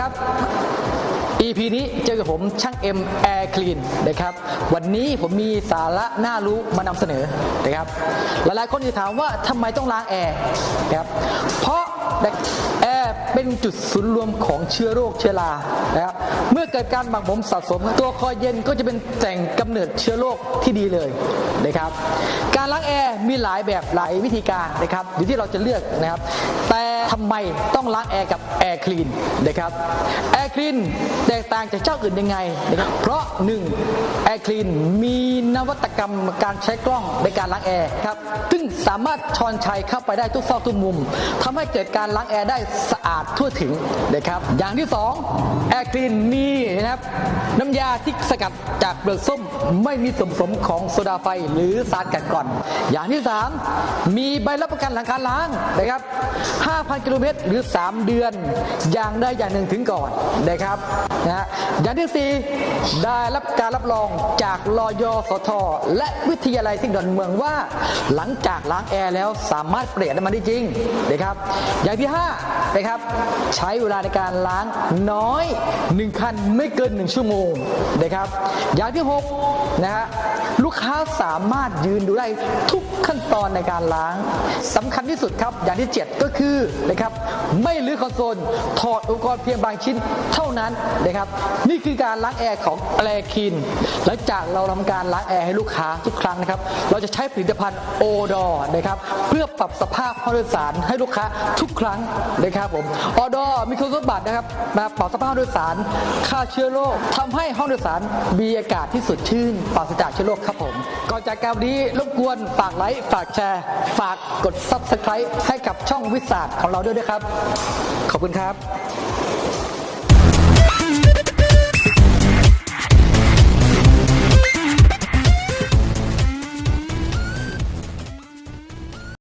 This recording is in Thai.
ครับ EP นี้เจอกับผมช่างเอ็มแอร์คลีนนะครับ วันนี้ผมมีสาระน่ารู้มานำเสนอนะครับ หลายๆคนจะถามว่าทำไมต้องล้างแอร์นะครับ เพราะแอร์เป็นจุดศูนย์รวมของเชื้อโรคเชื้อรานะครับ เมื่อเกิดการหมักหมมสะสม ตัวคอยเย็นก็จะเป็นแหล่งกำเนิดเชื้อโรคที่ดีเลยนะครับ การล้างแอร์มีหลายแบบหลายวิธีการนะครับอยู่ที่เราจะเลือกนะครับ แต่ ทำไมต้องล้างแอร์กับแอร์คลีนนะครับแอร์คลีนแตกต่างจากเจ้าอื่นยังไงนะครับเพราะ1แอร์คลีนมีนวัตกรรมการใช้กล้องในการล้างแอร์ครับซึ่งสามารถชอนชัยเข้าไปได้ทุกซอกทุกมุมทำให้เกิดการล้างแอร์ได้สะอาดทั่วถึงนะครับอย่างที่2แอร์คลีนมีนะครับน้ำยาที่สกัดจากเปลือกส้มไม่มีส่วนผสมของโซดาไฟหรือสารกัดกร่อน อย่างที่ 3 มีใบรับประกันหลังการล้างนะครับ5,000กิโลเมตรหรือ 3 เดือน อย่างใดอย่างหนึ่งถึงก่อนนะครับนะอย่างที่ 4 ได้รับการรับรองจากรอยสท และวิทยาลัยเทคนิคดอนเมืองว่า หลังจากล้างแอร์แล้วสามารถเปลี่ยนน้ำมันได้จริงนะครับ อย่างที่5นะครับใช้เวลาในการล้างน้อย 1 คันไม่เกิน 1 ชั่วโมงนะครับอย่างที่6นะฮะลูกค้าสามารถยืนดูได้ทุกขั้นตอนในการล้างสำคัญที่สุดครับ อย่างที่ 7 ก็คือนะครับ ไม่ลื้อคอนโซล ถอดอุปกรณ์เพียงบางชิ้นเท่านั้นนะครับ นี่คือการล้างแอร์ของแอร์คินหลังจากเราทำการล้างแอร์ให้ลูกค้าทุกครั้งนะครับ เราจะใช้ผลิตภัณฑ์โอดอนะครับ เพื่อปรับสภาพห้องโดยสารให้ลูกค้าทุกครั้งนะครับผมออดอมีคุณสมบัตินะครับมาปรับสภาพห้องโดยสารฆ่าเชื้อโรคทำให้ห้องโดยสารมีอากาศที่สดชื่นปราศจากเชื้อโรคครับผมก่อนจากการวันนี้รบกวนฝากไลค์ฝากแชร์ ฝากกด Subscribe ให้กับช่องวิสาทของเราเราด้วยนะครับ ขอบคุณครับ